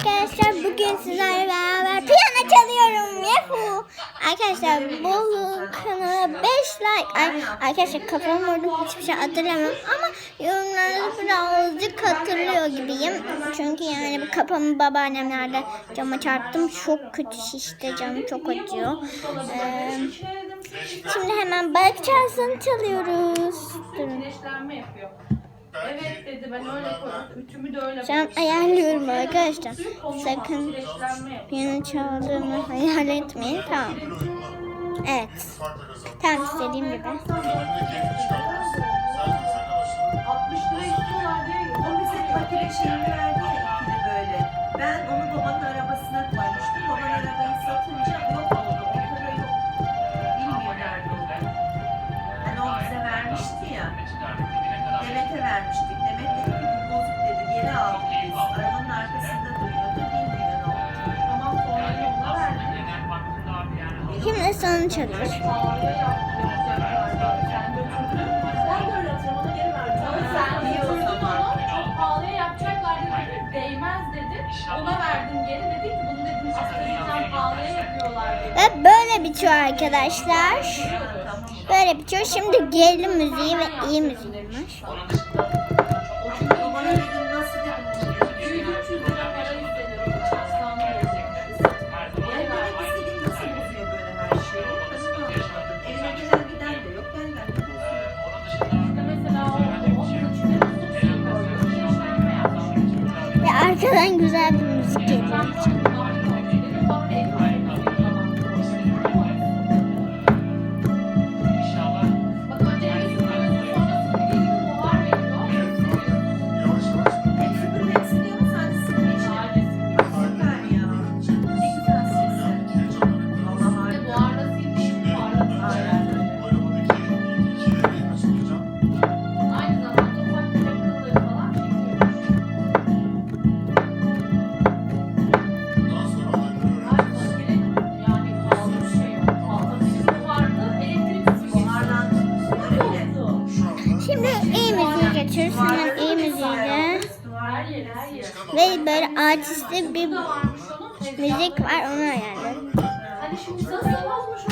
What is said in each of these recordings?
arkadaşlar bugün sizlerle beraber piyano çalıyorum. Yahu. Arkadaşlar bu kanala 5 like. Ay, arkadaşlar kafam vurdum hiçbir şey hatırlamıyorum ama yorumlarda birazcık hatırlıyor gibiyim. Çünkü yani bu kafamı babaannemlerde cama çarptım. Çok kötü şişti canım çok acıyor. Ee, şimdi hemen balık çalsın çalıyoruz. Durun. Evet dedi ben öyle koydum. Ütümü de öyle Şu an ayarlıyorum arkadaşlar. Sakın piyano çaldığımı hayal etmeyin. Tamam. Evet. Tam istediğim gibi. 60 lira istiyorlar diye. O bize fakire şeyini verdi ya böyle. Ben onu babanın yapıyorlar dedi. Ve böyle bitiyor arkadaşlar. Böyle bitiyor. Şimdi gerilim müziği ve iyi müziği var. Arkadan güzel bir müzik geliyor. Hemen iyi müziğiyle. Ve böyle artistik bir müzik var. Onu ayarladım. Hani şimdi nasıl olmazmış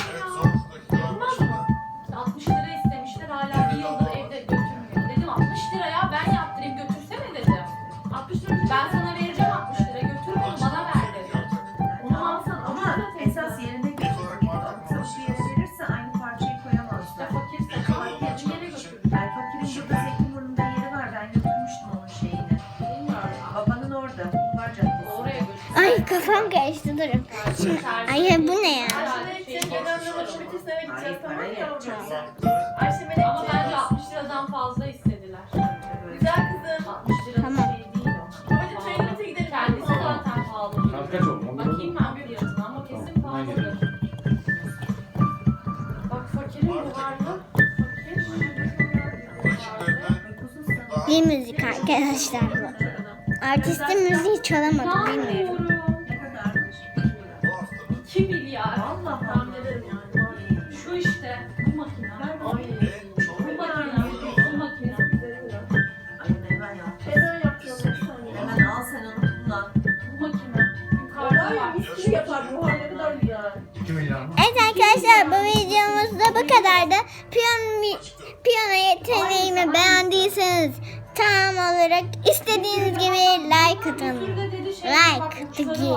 Ay kafam karıştı durun. Ay bu ne ya? Ama bence 60 liradan fazla istediler. Güzel. 60 lira Tamam. şey değil o. Kendisi zaten pahalı. Saat kaç oldu? Bakayım ben fiyatına ama kesin pahalıdır. Bak fakirin buharlı. İyi müzik arkadaşlar bu. Artistin müziği çalamadım bilmiyorum. İnanmıyorum. Ne kadarmış? 2 milyar. Allah yani. Şu işte. Bu makine. Bu makine. Bu makine. Ay hemen yap. Hemen al sen onu kullan. Bu makine. Yukarıda var. 2 milyar mı? Evet arkadaşlar bu videomuz da bu kadardı. Piyano, piyano yeteneğimi beğendiyseniz tam olarak istediğiniz gibi like atın. Like the dedi.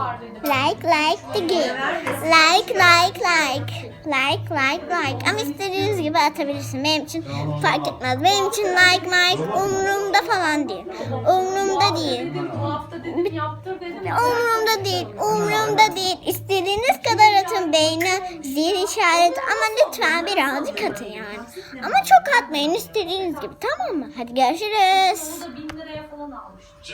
Like like the give. Like like like. Like like like. Ama istediğiniz gibi atabilirsin. Benim için fark etmez. Benim için like like umurumda falan değil. Umurumda değil. Dedim bu hafta dedim yaptır dedim. Umurumda değil, umurumda değil. İstediğiniz kadar atın beğeni, zil işareti ama lütfen birazcık atın yani. Ama çok atmayın istediğiniz gibi tamam mı? Hadi görüşürüz.